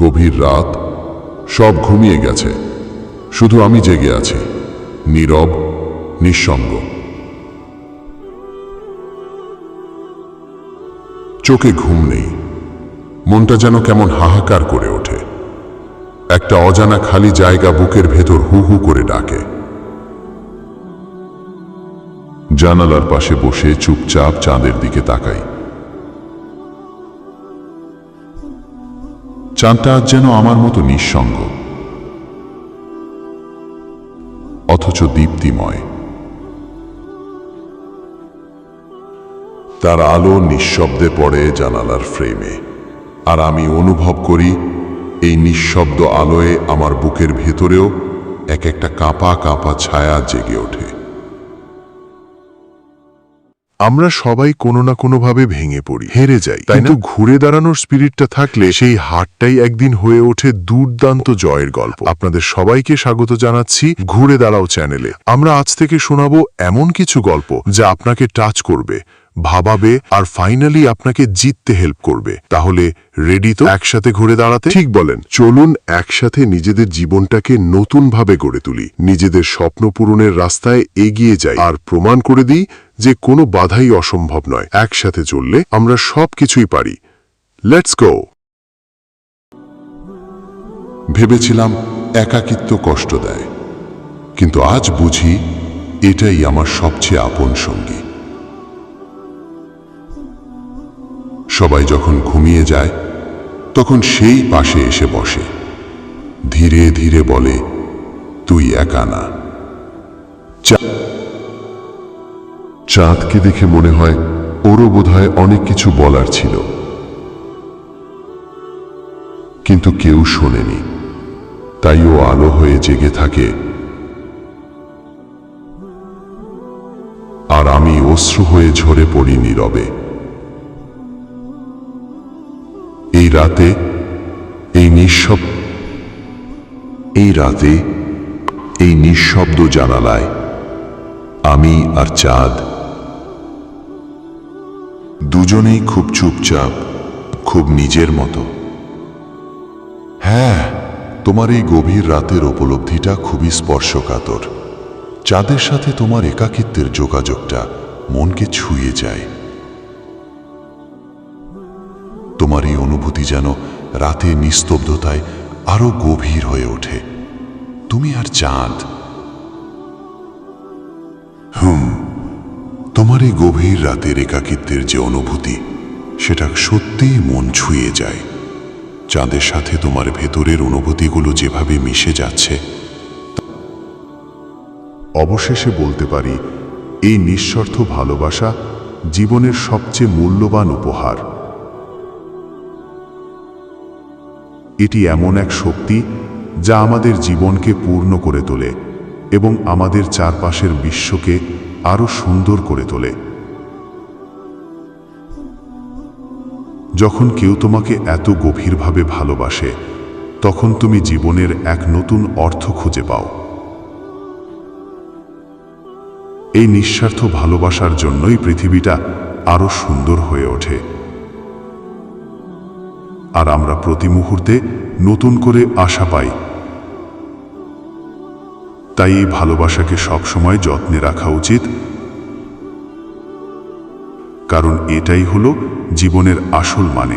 গভীর রাত সব ঘুমিয়ে গেছে। শুধু আমি জেগে আছি, নীরব, নিঃসঙ্গ। চোখে ঘুম নেই। মনটা যেন কেমন হাহাকার করে ওঠে। একটা অজানা খালি জায়গা বুকের ভেতর হু হু করে ডাকে। জানালার পাশে বসে চুপচাপ চাঁদের দিকে তাকাই। চাঁদটা আজ যেন আমার মতো নিঃসঙ্গ। অথচ দীপ্তিময়। তার আলো নিঃশব্দে পড়ে জানালার ফ্রেমে। আর আমি অনুভব করি, এই নিঃশব্দ আলোয় আমার বুকের ভেতরেও এক একটা কাঁপা কাঁপা ছায়া জেগে ওঠে। আমরা সবাই কোনো না কোনোভাবে ভেঙে পড়ি হেরে যাই। তাই না? ঘুরে দাঁড়ানোর স্পিরিটটা থাকলে সেই হারটাই একদিন হয়ে ওঠে দুর্দান্ত জয়ের গল্প। আপনাদের সবাইকে স্বাগত জানাচ্ছি ঘুরে দাঁড়াও চ্যানেলে। আমরা আজ থেকে শোনাবো এমন কিছু গল্প যা আপনাকে টাচ করবে ভাবাবে আর ফাইনালি আপনাকে জিততে হেল্প করবে। তাহলে রেডি তো? একসাথে ঘুরে দাঁড়াতে? ঠিক বলেন। চলুন একসাথে নিজেদের জীবনটাকে নতুনভাবে গড়ে তুলি। নিজেদের স্বপ্ন পূরণের রাস্তায় এগিয়ে যাই। আর প্রমাণ করে দিই যে কোনো বাধাই অসম্ভব নয়। একসাথে চললে আমরা সব কিছুই পারি। লেটস গো ভেবেছিলাম একাকিত্ব কষ্ট দেয়। কিন্তু আজ বুঝি এটাই আমার সবচেয়ে আপন সঙ্গী। সবাই যখন ঘুমিয়ে যায়, তখন সেই পাশে এসে বসে। ধীরে ধীরে বলে, তুই একা না। চাঁদকে দেখে মনে হয় ওরও বোধহয় অনেক কিছু বলার ছিল। কিন্তু কেউ শোনেনি। তাই ও আলো হয়ে জেগে থাকে। আর আমি অশ্রু হয়ে ঝরে পড়ি নীরবে। রাতে, এই নিঃশব এই রাতে, এই নিঃশব্দ জানালায়, আমি আর চাঁদ, দুজনেই খুব চুপচাপ, খুব নিজের মতো। হ্যাঁ তোমার এই গভীর রাতের উপলব্ধিটা খুবই স্পর্শকাতর। চাঁদের সাথে তোমার একাকিত্বের যোগাযোগটা মনকে ছুঁয়ে যায়। তোমার এই অনুভূতি যেন রাতে নিস্তব্ধতায় আরও গভীর হয়ে ওঠে। তুমি আর চাঁদ। হুম, তোমার এই গভীর রাতের একাকিত্বের যে অনুভূতি, সেটা সত্যিই মন ছুঁয়ে যায়। চাঁদের সাথে তোমার ভেতরের অনুভূতিগুলো যেভাবে মিশে যাচ্ছে, অবশেষে বলতে পারি, এই নিঃস্বার্থ ভালোবাসা জীবনের সবচেয়ে মূল্যবান উপহার। এটি এমন এক শক্তি যা আমাদের জীবনকে পূর্ণ করে তোলে এবং আমাদের চারপাশের বিশ্বকে আরও সুন্দর করে তোলে। যখন কেউ তোমাকে এত গভীরভাবে ভালোবাসে, তখন তুমি জীবনের এক নতুন অর্থ খুঁজে পাও। এই নিঃস্বার্থ ভালোবাসার জন্যই পৃথিবীটা আরও সুন্দর হয়ে ওঠে। আর আমরা প্রতি মুহূর্তে নতুন করে আশা পাই। তাই এই ভালোবাসাকে সবসময় যত্নে রাখা উচিত। কারণ এটাই হলো জীবনের আসল মানে।